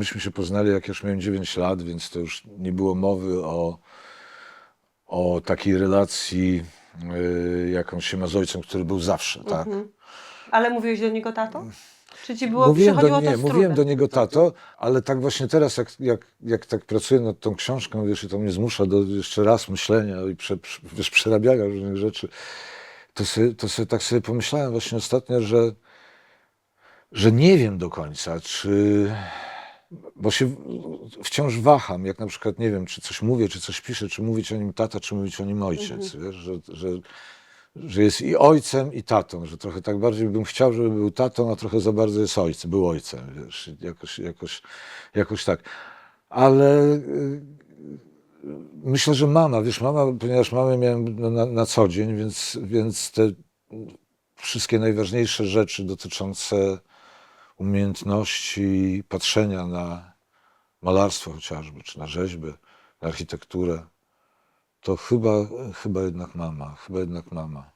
myśmy się poznali, jak już miałem 9 lat, więc to już nie było mowy o, o takiej relacji, y, jaką się ma z ojcem, który był zawsze, tak? Ale mówiłeś do niego tato? Czy ci było, mówiłem do, nie, mówiłem do niego tato, ale tak właśnie teraz, jak, jak, jak tak pracuję nad tą książką, wiesz, i to mnie zmusza do jeszcze raz myślenia i prze, wiesz, przerabiania różnych rzeczy, to sobie, to sobie tak sobie pomyślałem właśnie ostatnio, że, że nie wiem do końca, czy... Bo się wciąż waham, jak na przykład, nie wiem, czy coś mówię, czy coś piszę, czy mówić o nim tata, czy mówić o nim ojciec, wiesz, że, że, że jest i ojcem, i tatą, że trochę tak bardziej bym chciał, żeby był tatą, a trochę za bardzo jest ojcem, był ojcem, wiesz, jakoś, jakoś, jakoś tak. Ale y, myślę, że mama, wiesz, mama, ponieważ mamę miałem na, na, na co dzień, więc, więc te wszystkie najważniejsze rzeczy dotyczące umiejętności patrzenia na malarstwo chociażby, czy na rzeźbę, na architekturę, to chyba, chyba jednak mama, chyba jednak mama.